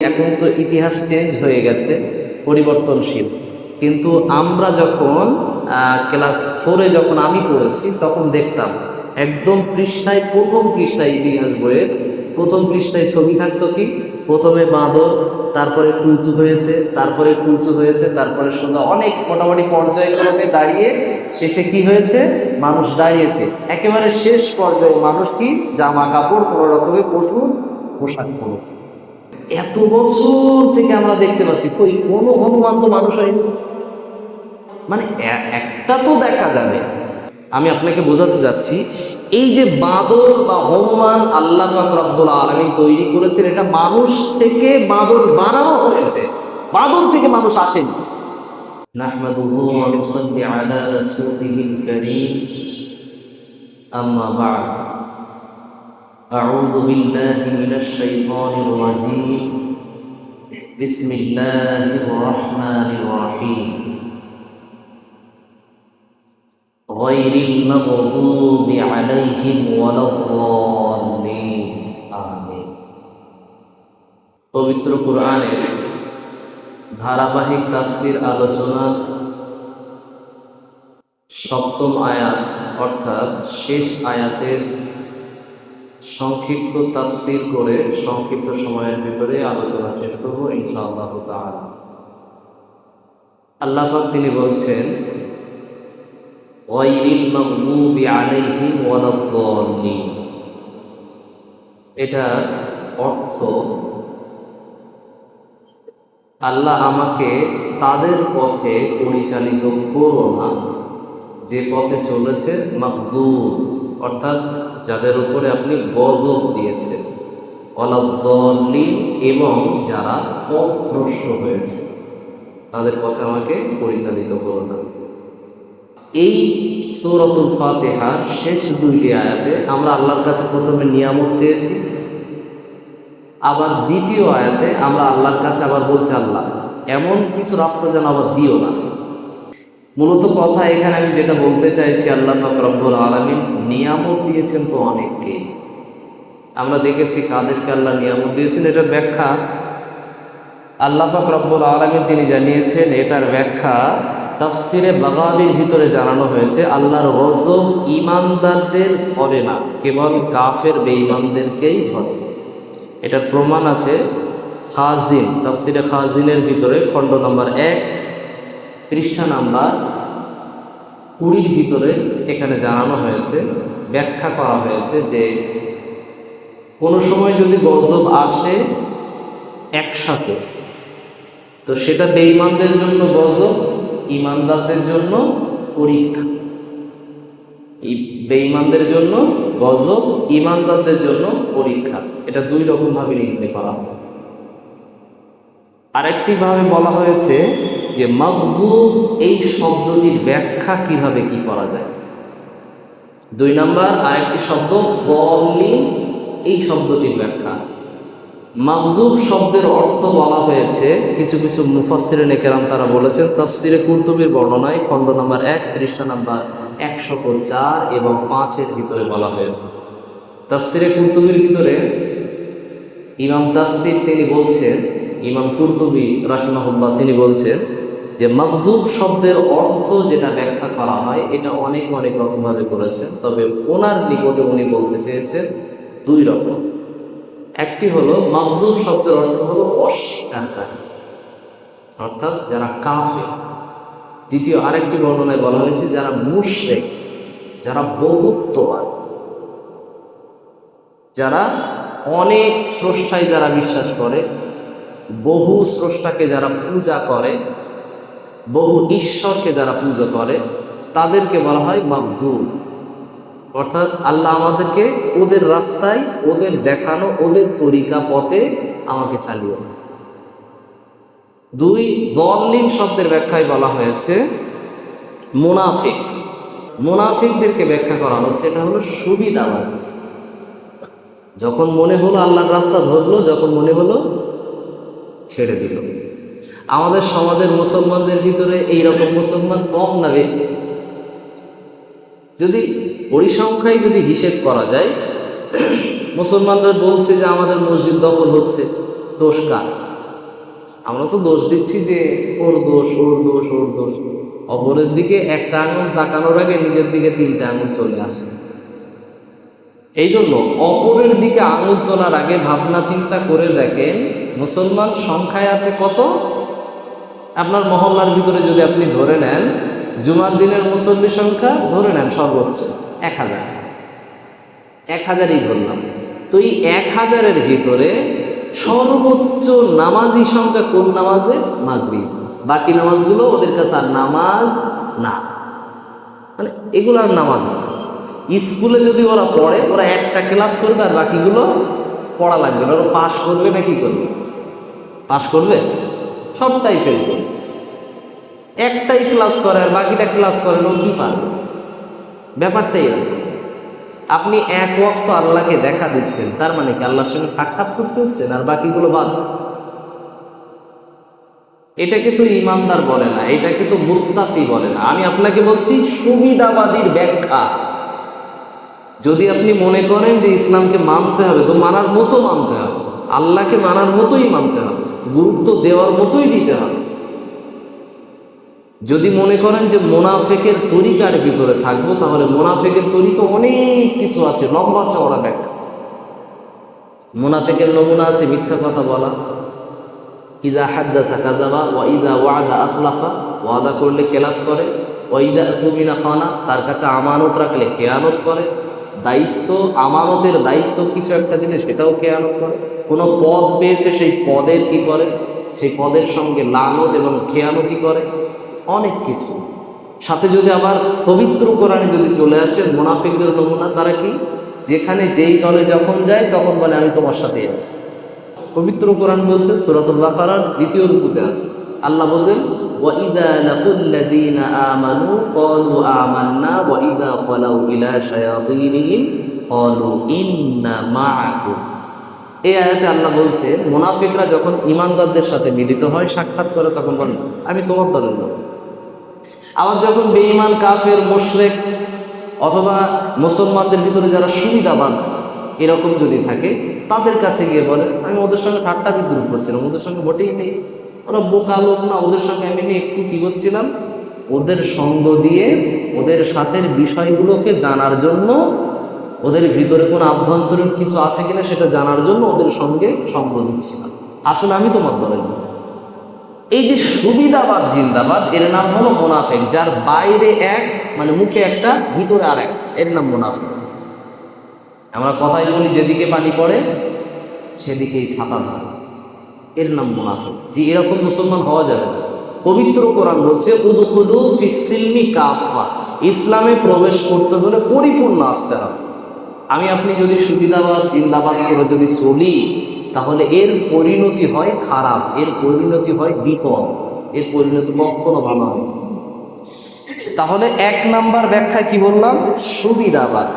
এখন তো ইতিহাস চেঞ্জ হয়ে গেছে, পরিবর্তনশীল। কিন্তু আমরা যখন ক্লাস ফোরে যখন আমি পড়েছি, তখন দেখতাম একদম পৃষ্ঠায়, প্রথম পৃষ্ঠায় ইতিহাস বইয়ের, প্রথম পৃষ্ঠায় ছবি থাকতো কি? প্রথমে বাঁদর, তারপরে কুলচু হয়েছে, তারপরে কুলচু হয়েছে, তারপরে সোজা অনেক মোটামুটি পর্যায়ক্রমে দাঁড়িয়ে শেষে কি হয়েছে? মানুষ দাঁড়িয়েছে। একেবারে শেষ পর্যায়ে মানুষ কি? জামা কাপড়, কোনো রকমের পশু পোশাক পরেছে। এত বছর থেকে আমরা দেখতে পাচ্ছি, কই, কোনো হনুমান তো মানুষ হয়নি। মানে একটা তো দেখা যাবে। আমি আপনাকে বোঝাতে যাচ্ছি, এই যে বাঁদর বা হনুমান আল্লাহ রব্দুল আলমী তৈরি করেছেন, এটা মানুষ থেকে বাঁদর বানানো হয়েছে। বাঁদর থেকে মানুষ আসেনি। আলা রাসূলিহিল বা'দ। أعوذ بالله من الشيطان الرجيم بسم الله الرحمن الرحيم غير المغضوب عليهم ولا الضالين آمين পবিত্র কোরআনের ধারাবাহিক তাফসির আলোচনা সপ্তম আয়াত অর্থাৎ শেষ আয়াতের সংক্ষিপ্ত তাফসির করে সংক্ষিপ্ত সময়ের ভিতরে আলোচনা শেষ করব, ইনশাআল্লাহ আল্লাহ তিনি বলছেন এটার অর্থ, আল্লাহ আমাকে তাদের পথে পরিচালিত করো না। যে পথে চলেছে মাকদুর অর্থাৎ যাদের উপরে আপনি গজব দিয়েছেন। অলাদ্দলিন এবং যারা অভ্রষ্ট হয়েছে। তাদের পথে আমাকে পরিচালিত করো না। এই সৌরতুল ফাতেহার শেষ দুইটি আয়াতে আমরা আল্লাহর কাছে প্রথমে নিয়ামত চেয়েছি। আবার দ্বিতীয় আয়াতে আমরা আল্লাহর কাছে আবার বলছি, আল্লাহ, এমন কিছু রাস্তা যেন আবার দিও না। মূলত কথা এখানে আমি যেটা বলতে চাইছি, আল্লাহ রব্বুল আলমিন নিয়ামত দিয়েছেন তো অনেককে। আমরা দেখেছি কাদেরকে আল্লাহ নিয়ামত দিয়েছেন, এটার ব্যাখ্যা আল্লাহ পাক রব্বুল তিনি জানিয়েছেন, এটার ব্যাখ্যা তাফসিরে বাগাবির ভিতরে জানানো হয়েছে, আল্লাহর গজব ইমানদারদের ধরে না, কেবল কাফের বেঈমানদেরকেই ধরে। এটার প্রমাণ আছে খাজিন, তাফসিরে খাজিনের ভিতরে খণ্ড নম্বর এক পৃষ্ঠা নাম্বার কুড়ির ভিতরে এখানে জানানো হয়েছে, ব্যাখ্যা করা হয়েছে যে কোনো সময় যদি গজব আসে একসাথে, তো সেটা বেঈমানদের জন্য গজব ইমানদারদের জন্য পরীক্ষা। বেঈমানদের জন্য গজব ইমানদারদের জন্য পরীক্ষা। এটা দুই রকম ভাবে নির্ণয় করা হয়। আরেকটি ভাবে বলা হয়েছে যে মগজুব এই শব্দটির ব্যাখ্যা কীভাবে কি করা যায়? দুই নাম্বার আরেকটি শব্দ দলিন এই শব্দটির ব্যাখ্যা। মাগদুব শব্দের অর্থ বলা হয়েছে, কিছু কিছু মুফাসিরে নেকেরাম তারা বলেছেন, তফসিরে কুর্তুবির বর্ণনায় খণ্ড নম্বর এক, পৃষ্ঠা নাম্বার একশো চার এবং পাঁচের ভিতরে বলা হয়েছে। তফসিরে কুর্তুবির ভিতরে ইমাম তাফসির তিনি বলছেন, ইমাম কুর্তুবি রাহিমাহুল্লাহ তিনি বলছেন যে মকদুব শব্দের অর্থ যেটা ব্যাখ্যা করা হয়, এটা অনেক অনেক রকমভাবে করেছেন তবে ওনার নিকটে উনি বলতে চেয়েছেন দুই রকম। একটি হলো মকদুব শব্দের অর্থ হলো অস্বীকারী অর্থাৎ যারা কাফে দ্বিতীয় আরেকটি বর্ণনায় বলা হয়েছে, যারা মুশরেক, যারা বহুত্ববাদ যারা অনেক স্রষ্টায় যারা বিশ্বাস করে, বহু স্রষ্টাকে যারা পূজা করে বহু ঈশ্বরকে যারা পুজো করে, তাদেরকে বলা হয় মাবদুল অর্থাৎ আল্লাহ আমাদেরকে ওদের রাস্তায়, ওদের দেখানো, ওদের তরিকা পথে আমাকে চালিয়ে দুই দলিন শব্দের ব্যাখ্যায় বলা হয়েছে, মুনাফিক। মুনাফিকদেরকে ব্যাখ্যা করা হচ্ছে, এটা হলো সুবিধাবাদ যখন মনে হলো আল্লাহর রাস্তা ধরলো, যখন মনে হলো ছেড়ে দিল। আমাদের সমাজের মুসলমানদের ভিতরে এই রকম মুসলমান কম না বেশি? যদি পরিসংখ্যায় যদি হিসেব করা যায়, মুসলমানরা বলছে যে আমাদের মসজিদ দখল হচ্ছে, দোষ কার? আমরা তো দোষ দিচ্ছি যে ওর দোষ ওর দোষ ওর দোষ। অপরের দিকে একটা আঙুল তাকানোর আগে নিজের দিকে তিনটা আঙুল চলে আসে। এই জন্য অপরের দিকে আঙুল তোলার আগে ভাবনা চিন্তা করে দেখেন, মুসলমান সংখ্যায় আছে কত? আপনার মহল্লার ভিতরে যদি আপনি ধরে নেন, জুমার দিনের মুসল্লি সংখ্যা ধরে নেন সর্বোচ্চ, এক হাজার। এক হাজারই ধরলাম। তো এই এক হাজারের ভিতরে সর্বোচ্চ নামাজি সংখ্যা কোন নামাজে? মাগরিব। বাকি নামাজগুলো ওদের কাছে আর নামাজ না। মানে এগুলো আর নামাজ না। স্কুলে যদি ওরা পড়ে, ওরা একটা ক্লাস করবে আর বাকিগুলো পড়া লাগবে না। ওরা পাশ করবে না কি করবে? পাশ করবে? সবটাই ফেল করবে একটাই ক্লাস করে আর বাকিটা ক্লাস করেন ও কি পারবে? ব্যাপারটাই এরকম আপনি এক ওয়াক্ত আল্লাহকে দেখা দিচ্ছেন, তার মানে কি আল্লাহর সঙ্গে সাক্ষাৎ করতে হচ্ছেন আর বাকিগুলো বাদ? এটাকে তো ইমানদার বলে না, এটাকে তো মুত্তাকি বলে না। আমি আপনাকে বলছি, সুবিধাবাদীর ব্যাখ্যা। যদি আপনি মনে করেন যে ইসলামকে মানতে হবে, তো মানার মতো মানতে হবে। আল্লাহকে মানার মতোই মানতে হবে। গুরুত্ব দেওয়ার মতোই দিতে হবে। যদি মনে করেন যে মোনাফেকের তরিকার ভিতরে থাকব, তাহলে মোনাফেকের তরিকা অনেক কিছু আছে, লম্বা চওড়া ব্যাখ্যা। মোনাফেকের নমুনা আছে মিথ্যা কথা বলা। ইদা হাদ্দাসা কাজাবা ওয়া ইদা ওয়াদা আখলাফা, ওয়াদা করলে খেলাফ করে। ওয়াইদা তুমিনা খানা, তার কাছে আমানত রাখলে খেয়ানত করে। দায়িত্ব, আমানতের দায়িত্ব কিছু একটা দিলে সেটাও খেয়ানত করে? কোনো পদ পেয়েছে সেই পদের কি করে? সেই পদের সঙ্গে লানত এবং খেয়ানতি করে? অনেক কিছু। সাথে যদি আবার পবিত্র কোরআনে যদি চলে আসে, মোনাফিকদের নমুনা, তারা কি? যেখানে যেই দলে যখন যায়, তখন বলে, আমি তোমার সাথে আছি। পবিত্র কোরআন বলছে, সুরাতুল বাকারার দ্বিতীয় রূপতে আছে। আল্লাহ বলবেন ওয়াইদা লাকুল্লাদিনা আমানু ক্বালু আমান্না ওয়াইদা খালাউ ইলা শায়াতিনিহিম ক্বালু ইন্না মাআকুম এই আয়াতে আল্লাহ বলছে, মুনাফিকরা যখন ইমানদারদের সাথে মিলিত হয়, সাক্ষাৎ করে, তখন বলে, আমি তোমার দলের লোক। আবার যখন বেঈমান, কাফের, মুশরেক অথবা মুসলমানদের ভিতরে যারা সুবিধাবান এরকম যদি থাকে, তাদের কাছে গিয়ে বলে, আমি ওদের সঙ্গে ঠাট্টা বিদ্রুপ করছিলাম, ওদের সঙ্গে মোটেই নেই। ওরা বোকা লোক না, ওদের সঙ্গে আমি একটু কী করছিলাম? ওদের সঙ্গ দিয়ে ওদের সাথের বিষয়গুলোকে জানার জন্য, ওদের ভিতরে কোনো আভ্যন্তরীণ কিছু আছে কিনা সেটা জানার জন্য ওদের সঙ্গে সঙ্গ দিচ্ছিলাম। আসলে আমি তোমার দলের এই যে সুবিধাবাদ জিন্দাবাদ, এর নাম হলো মোনাফেক, যার বাইরে এক মানে মুখে একটা, ভিতরে আর এক, এর নাম মোনাফেক। আমরা কথাই বলি, যেদিকে পানি পড়ে, সেদিকেই ছাতা ধরে। এর নাম মোনাফেক। যে এরকম মুসলমান হওয়া যাবে না। পবিত্র কোরআন বলছে কাফা ইসলামে প্রবেশ করতে হলে পরিপূর্ণ আসতে হবে। আমি, আপনি যদি সুবিধাবাদ, জিন্দাবাদ করে যদি চলি, তাহলে এর পরিণতি হয় খারাপ, এর পরিণতি হয় বিপদ, এর পরিণতি কখনো ভালো হয় তাহলে এক নাম্বার ব্যাখ্যা কি বললাম? সুবিধাবাদ,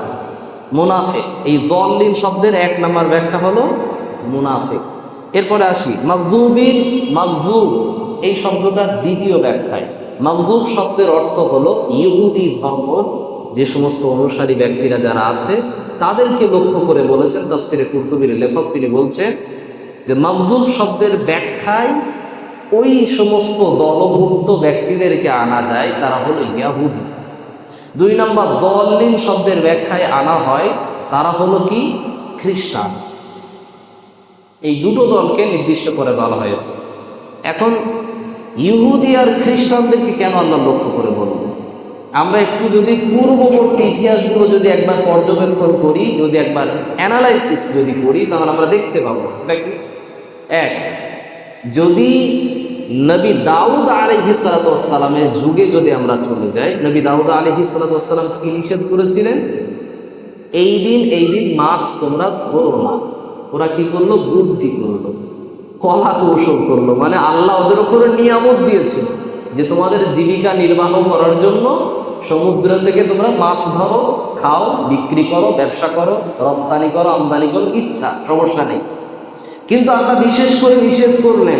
মুনাফেক। এই দলিন শব্দের এক নাম্বার ব্যাখ্যা হলো মুনাফেক। এরপরে আসি মাকদুবিন মাকদুব এই শব্দটা দ্বিতীয় ব্যাখ্যায়। মাকদুব শব্দের অর্থ হলো ইহুদি ধর্ম, যে সমস্ত অনুসারী ব্যক্তিরা যারা আছে, তাদেরকে লক্ষ্য করে বলেছেন তফসিরে কুর্তুবির লেখক, তিনি বলছেন যে মাকদুব শব্দের ব্যাখ্যায় ওই সমস্ত দলভুক্ত ব্যক্তিদেরকে আনা যায়, তারা হলো ইয়াহুদি। দুই নম্বর দলিন শব্দের ব্যাখ্যায় আনা হয়, তারা হলো কি? খ্রিস্টান। এই দুটো দলকে নির্দিষ্ট করে বলা হয়েছে। এখন ইহুদি আর খ্রিস্টানদেরকে কেন আল্লাহ লক্ষ্য করে বলব? আমরা একটু যদি পূর্ববর্তী ইতিহাসগুলো যদি একবার পর্যবেক্ষণ করি, যদি একবার অ্যানালাইসিস যদি করি, তাহলে আমরা দেখতে পাবো। এক, যদি নবী দাউদ আলহি সালাতামের যুগে যদি আমরা চলে যাই, নবী দাউদ আলহি সালাতাম কি নিষেধ করেছিলেন? এই দিন এই দিন মাছ তোমরা ধরো না। ওরা কি করল? বুদ্ধি করল। কলা কৌশল করল। মানে আল্লাহ ওদের উপরে নিয়ামত দিয়েছে যে তোমাদের জীবিকা নির্বাহ করার জন্য সমুদ্র থেকে তোমরা মাছ ধরো, খাও, বিক্রি করো, ব্যবসা করো, রপ্তানি করো, আমদানি করো, ইচ্ছা, সমস্যা নেই। কিন্তু আল্লাহ বিশেষ করে নিষেধ করলেন,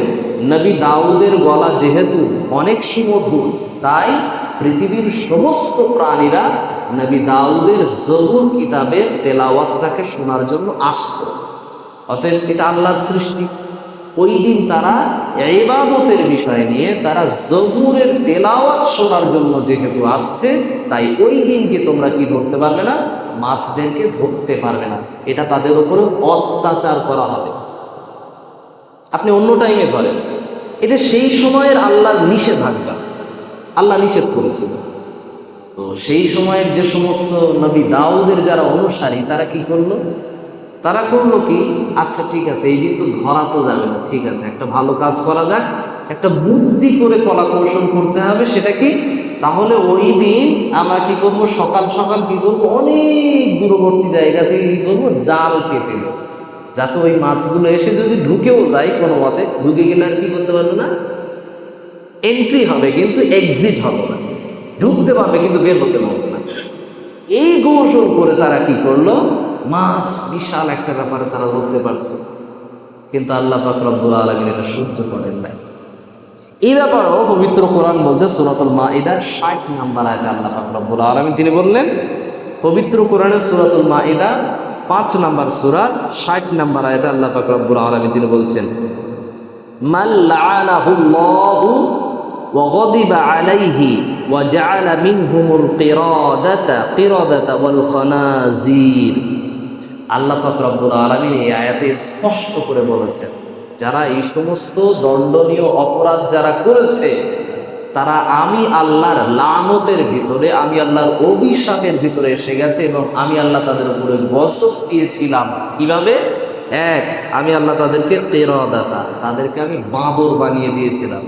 নবী দাউদের গলা যেহেতু অনেক সুমধুর, তাই পৃথিবীর সমস্ত প্রাণীরা নবী দাউদের জবুর কিতাবের তেলাওয়াতটাকে শোনার জন্য আসত। অতএব এটা আল্লাহর সৃষ্টি। ওই দিন তারা ইবাদতের বিষয় নিয়ে, তারা জবুরের তেলাওয়াত শোনার জন্য যেহেতু আসছে, তাই ওই দিনকে তোমরা কি ধরতে পারবে না? মাছদেরকে ধরতে পারবে না। এটা তাদের উপরে অত্যাচার করা হবে। আপনি অন্য টাইমে ধরেন, এটা সেই সময়ের আল্লাহর নিষেধাজ্ঞা। আল্লাহ নিষেধ করেছিল। তো সেই সময়ের যে সমস্ত নবী দাউদের যারা অনুসারী, তারা কি করল? তারা করল কি? আচ্ছা ঠিক আছে, এই দিন তো ধরা তো যাবে না, ঠিক আছে, একটা ভালো কাজ করা যাক, একটা বুদ্ধি করে কলা কৌশল করতে হবে সেটা কি তাহলে ওই দিন আমরা কি করব? সকাল সকাল কি করব? অনেক দূরবর্তী জায়গা থেকে কি করব? জাল পেতে দেবো যাতে ওই মাছগুলো এসে যদি ঢুকেও যায় কোনো মতে, ঢুকে গেলে আর কি করতে পারবে না? এন্ট্রি হবে, কিন্তু এক্সিট হবে না। ঢুকতে পারবে, কিন্তু বের হতে পারবে না। এই কৌশল করে তারা কি করল? মাছ বিশাল একটা ব্যাপারে তারা ধরতে পারছে কিন্তু আল্লাহ পাক রব্বুল আলমিন এটা সহ্য করেন নাই এই ব্যাপারেও পবিত্র কোরআন বলছে সুরাতুল মাইদার ষাট নাম্বার আয়তে আল্লাহ পাক রব্বুল আলমিন তিনি বললেন পবিত্র কোরআনের সুরাতুল মাইদা পাঁচ নাম্বার সুরা ষাট নাম্বার আয়তে আল্লাহ পাক রব্বুল আলমিন তিনি বলছেন মাল্লাহু وغضب عليه وجعل منهم القرادة قردة والخنازير আল্লাহ পাক রব্বুল আলমিন এই আয়াতে স্পষ্ট করে বলেছেন, যারা এই সমস্ত দণ্ডনীয় অপরাধ যারা করেছে, তারা আমি আল্লাহর লানতের ভিতরে, আমি আল্লাহর অভিশাপের ভিতরে এসে গেছে এবং আমি আল্লাহ তাদের উপরে গজব দিয়েছিলাম। কীভাবে? এক, আমি আল্লাহ তাদেরকে তেরদাতা তাদেরকে আমি বাঁদর বানিয়ে দিয়েছিলাম।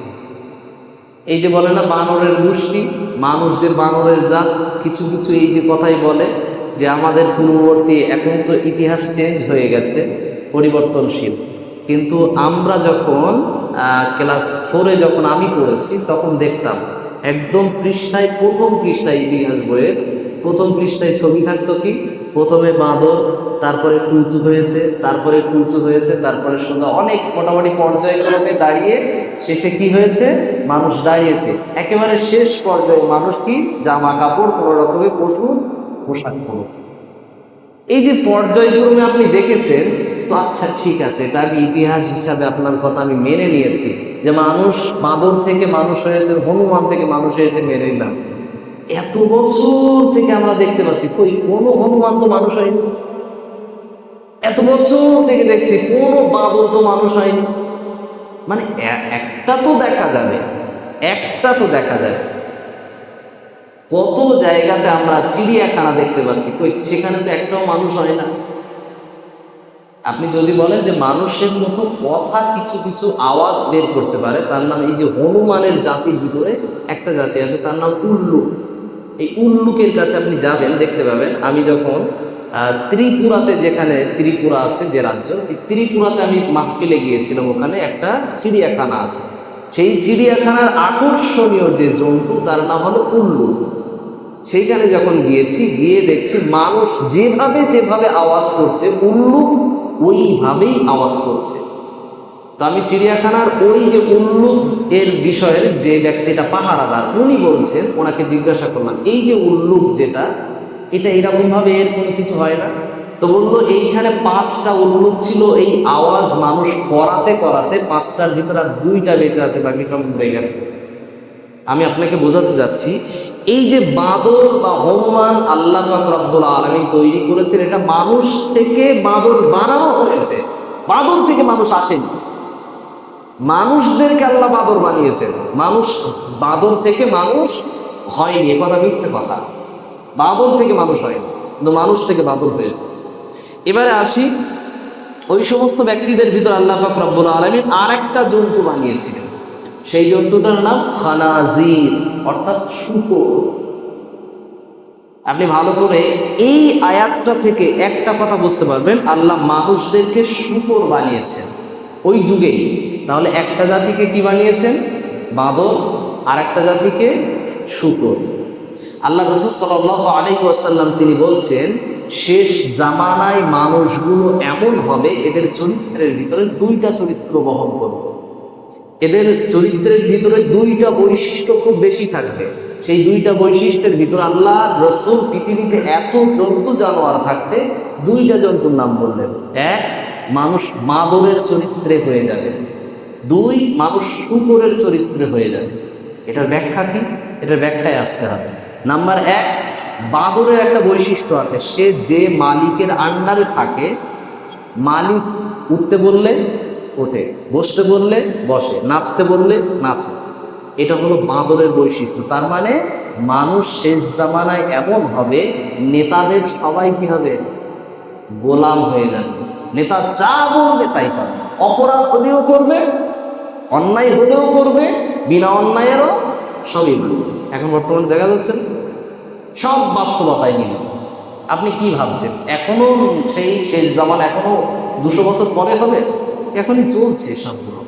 এই যে বলে না, বানরের গোষ্ঠী, মানুষদের বানরের জাত, কিছু কিছু এই যে কথাই বলে যে আমাদের পূর্ববর্তী এখন তো ইতিহাস চেঞ্জ হয়ে গেছে, পরিবর্তনশীল। কিন্তু আমরা যখন ক্লাস ফোরে যখন আমি পড়েছি, তখন দেখতাম একদম পৃষ্ঠায়, প্রথম পৃষ্ঠায় ইতিহাস বইয়ের, প্রথম পৃষ্ঠায় ছবি থাকতো কি? প্রথমে বাঁদর, তারপরে কুঞ্চু হয়েছে, তারপরে কুঞ্চু হয়েছে, তারপরে সুন্দর অনেক মোটামুটি পর্যায়ক্রমে দাঁড়িয়ে শেষে কি হয়েছে? মানুষ দাঁড়িয়েছে। একেবারে শেষ পর্যায়ে মানুষ কি? জামা কাপড়, কোনো রকমের পশু পোশাক পরেছে। এই যে পর্যায়ক্রমে আপনি দেখেছেন, তো আচ্ছা ঠিক আছে, এটা আমি ইতিহাস হিসাবে আপনার কথা আমি মেনে নিয়েছি যে মানুষ বাঁদর থেকে মানুষ হয়েছে, হনুমান থেকে মানুষ হয়েছে মেনে নিলাম এত বছর থেকে আমরা দেখতে পাচ্ছি, কই, কোনো হনুমান তো মানুষ হয়নি? এত বছর থেকে দেখছি, কোনো বাদর তো মানুষ হয়নি। মানে একটা তো দেখা যাবে, একটা তো দেখা যাবে। কত জায়গাতে আমরা চিড়িয়াখানা দেখতে পাচ্ছি। সেখানে তো একটাও মানুষ হয় না। আপনি যদি বলেন যে মানুষের মতো কথা কিছু কিছু আওয়াজ বের করতে পারে, তার নাম এই যে হনুমানের জাতির ভিতরে একটা জাতি আছে, তার নাম উল্লুক এই উল্লুকের কাছে আপনি যাবেন, দেখতে পাবেন, আমি যখন ত্রিপুরাতে যেখানে ত্রিপুরা আছে যে রাজ্য, এই ত্রিপুরাতে আমি মাহফিলে গিয়েছিলাম, ওখানে একটা চিড়িয়াখানা আছে। সেই চিড়িয়াখানার আকর্ষণীয় যে জন্তু, তার নাম হলো উল্লুক সেইখানে যখন গিয়েছি, গিয়ে দেখছি মানুষ যেভাবে যেভাবে আওয়াজ করছে উল্লুক ওইভাবেই আওয়াজ করছে। তো আমি চিড়িয়াখানার ওই যে উল্লুক এর বিষয়ের যে ব্যক্তিটা পাহারাদার, উনি বলছেন, ওনাকে জিজ্ঞাসা করলাম, এই যে উল্লুক যেটা, এটা এরকমভাবে এর কোনো কিছু হয় না? তো বলল, এইখানে পাঁচটা উল্লুক ছিল, এই আওয়াজ মানুষ করাতে করাতে পাঁচটার ভিতরে আর দুইটা বেঁচে আছে বাকি সব মরে গেছে। আমি আপনাকে বোঝাতে যাচ্ছি, এই যে বাঁদর বা হনুমান আল্লাহ পাক রব্বুল আলমিন তৈরি করেছেন, এটা মানুষ থেকে বাঁদর বানানো হয়েছে। বাঁদর থেকে মানুষ আসেনি। মানুষদেরকে আল্লাহ বাঁদর বানিয়েছেন। মানুষ বাঁদর থেকে মানুষ হয়নি, এ কথা মিথ্যে কথা। বাঁদর থেকে মানুষ হয়নি, কিন্তু মানুষ থেকে বাঁদর হয়েছে। এবারে আসি, ওই সমস্ত ব্যক্তিদের ভিতর আল্লাহ পাক রব্বুল আলমিন আর একটা জন্তু বানিয়েছিলেন। সেই জন্তুটার নাম খানাজির, অর্থাৎ শুকর। আপনি ভালো করে এই আয়াতটা থেকে একটা কথা বুঝতে পারবেন, আল্লাহ মানুষদেরকে শুকর বানিয়েছেন ওই যুগেই। তাহলে একটা জাতিকে কি বানিয়েছেন? বাঁদর আর একটা জাতিকে শুকর। আল্লাহ রসুল সাল আলী ওয়াসাল্লাম তিনি বলছেন শেষ জামানায় মানুষগুলো এমন হবে, এদের চরিত্রের ভিতরে দুইটা চরিত্র বহন করবে। এদের চরিত্রের ভিতরে দুইটা বৈশিষ্ট্য খুব বেশি থাকবে। সেই দুইটা বৈশিষ্ট্যের ভিতর আল্লাহ, রসুল পৃথিবীতে এত জন্তু জানোয়ার থাকতে দুইটা জন্তুর নাম বললেন। এক, মানুষ মাদরের চরিত্রে হয়ে যাবে। দুই, মানুষ শুকরের চরিত্রে হয়ে যাবে। এটার ব্যাখ্যা কি? এটার ব্যাখ্যায় আসতে হবে। নাম্বার এক বাঁদরের একটা বৈশিষ্ট্য আছে, সে যে মালিকের আন্ডারে থাকে, মালিক উঠতে বললে ওঠে, বসতে বললে বসে, নাচতে বললে নাচে। এটা হলো বাঁদরের বৈশিষ্ট্য। তার মানে মানুষ শেষ জামানায় এমন হবে, নেতাদের সবাই কি হবে? গোলাম হয়ে যাবে। নেতা যা বলবে তাই করবে অপরাধ হলেও করবে, অন্যায় হলেও করবে, বিনা অন্যায়েরও সবই মানবে এখন বর্তমানে দেখা যাচ্ছে না? সব বাস্তবতায় মিলে। আপনি কি ভাবছেন? এখনও সেই শেষ জামান এখনও দুশো বছর পরে হবে? এখনই চলছে সবগুলো।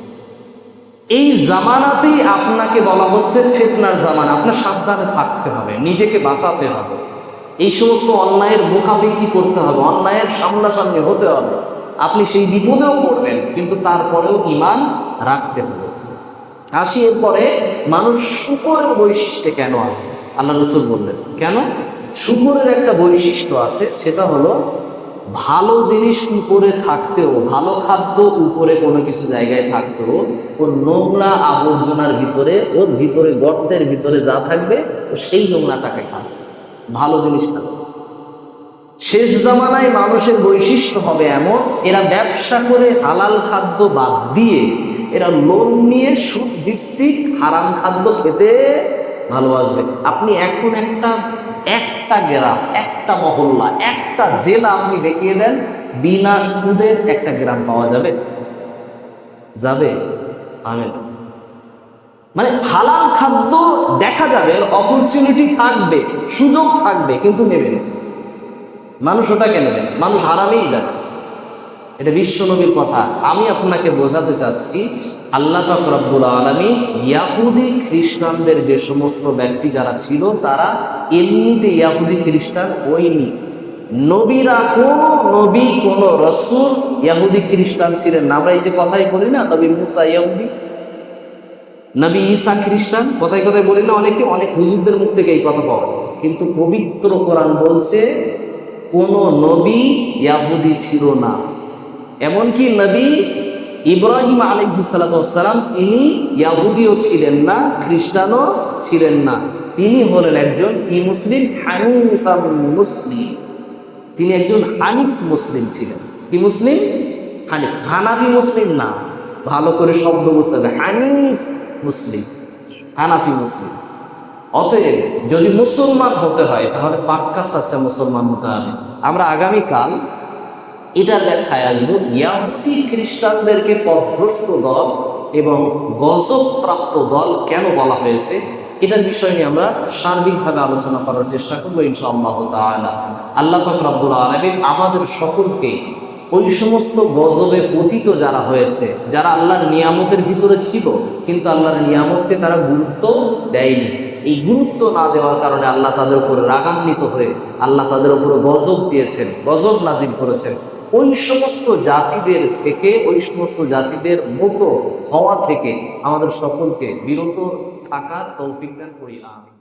এই জামানাতেই আপনাকে বলা হচ্ছে ফেতনার জামানা। আপনার সাবধানে থাকতে হবে, নিজেকে বাঁচাতে হবে। এই সমস্ত অন্যায়ের মুখাপেক্ষি করতে হবে, অন্যায়ের সামনাসামনি হতে হবে। আপনি সেই বিপদেও পড়বেন, কিন্তু তারপরেও ইমান রাখতে হবে। আসি এরপরে মানুষ শুকরের বৈশিষ্ট্যে কেন আসবে? আল্লাহ রসুল বললেন, কেন? শুকরের একটা বৈশিষ্ট্য আছে, সেটা হলো ভালো জিনিস উপরে থাকতেও, ভালো খাদ্য উপরে কোনো কিছু জায়গায় থাকতেও, ও নোংরা আবর্জনার ভিতরে, ওর ভিতরে গর্তের ভিতরে যা থাকবে, ও সেই নোংরাটাকে খাবে। ভালো জিনিস খাবে শেষ জামানায় মানুষের বৈশিষ্ট্য হবে এমন, এরা ব্যবসা করে হালাল খাদ্য বাদ দিয়ে, এরা লোন নিয়ে সুদ ভিত্তিক হারাম খাদ্য খেতে ভালোবাসবে আপনি এখন একটা একটা গ্রাম, একটা মহল্লা, একটা জেলা আপনি দেখিয়ে দেন, বিনা সুদের একটা গ্রাম পাওয়া যাবে? যাবে? পাবে না মানে হালাল খাদ্য দেখা যাবে অপরচুনিটি থাকবে, সুযোগ থাকবে, কিন্তু নেবে না। মানুষ ওটাকে নেবে মানুষ হারামেই যাবে। এটা বিশ্ব নবীর কথা। আমি আপনাকে বোঝাতে চাচ্ছি, আল্লাহ রব্বুল আলমী ইয়াহুদি খ্রিস্টানদের যে সমস্ত ব্যক্তি যারা ছিল, তারা এমনিতে ইয়াহুদি খ্রিস্টান হয়নি। নবীরা কোন নবী, কোন রসুল ইয়াহুদি খ্রিস্টান ছিলেন আমরা এই যে কথাই বলি না, নবী মুসা ইয়াহুদি, নবী ঈসা খ্রিস্টান কথায় কথায় বলি না, অনেকে অনেক হুজুরদের মুখ থেকে এই কথা পাওয়া কিন্তু পবিত্র কোরআন বলছে, কোন নবী ইয়াহুদি ছিল না। এমনকি নবী ইব্রাহিম আলহিসাল্লাম তিনি ইয়াহুদিও ছিলেন না, খ্রিস্টানও ছিলেন না। তিনি হলেন একজন কি মুসলিম? হানিফা মুসলিম। তিনি একজন হানিফ মুসলিম ছিলেন। কি মুসলিম? হানিফ। হানাফি মুসলিম না। ভালো করে শব্দ বুঝতে হবে। হানিফ মুসলিম। হানাফি মুসলিম। অতএব যদি মুসলমান হতে হয়, তাহলে পাক্কা সাচ্চা মুসলমান হতে হবে। আমরা আগামীকাল এটার ব্যাখ্যায় আসব, ইয়াহুদি খ্রিস্টানদেরকে পথভ্রষ্ট দল এবং গজবপ্রাপ্ত দল কেন বলা হয়েছে? এটার বিষয় নিয়ে আমরা সার্বিকভাবে আলোচনা করার চেষ্টা করব ইনশাআল্লাহ তাআলা। আল্লাহ পাক রব্বুল আলামিন আমাদের সকলকে ওই সমস্ত গজবে পতিত যারা হয়েছে, যারা আল্লাহর নিয়ামতের ভিতরে ছিল, কিন্তু আল্লাহর নিয়ামতকে তারা গুরুত্ব দেয়নি। এই গুরুত্ব না দেওয়ার কারণে আল্লাহ তাদের উপরে রাগান্বিত হয়ে, আল্লাহ তাদের উপরে গজব দিয়েছেন, গজব নাজিল করেছেন। ওই সমস্ত জাতিদের থেকে, ওই সমস্ত জাতিদের মতো হওয়া থেকে আমাদের সকলকে বিরত থাকার তৌফিক দান করি আমি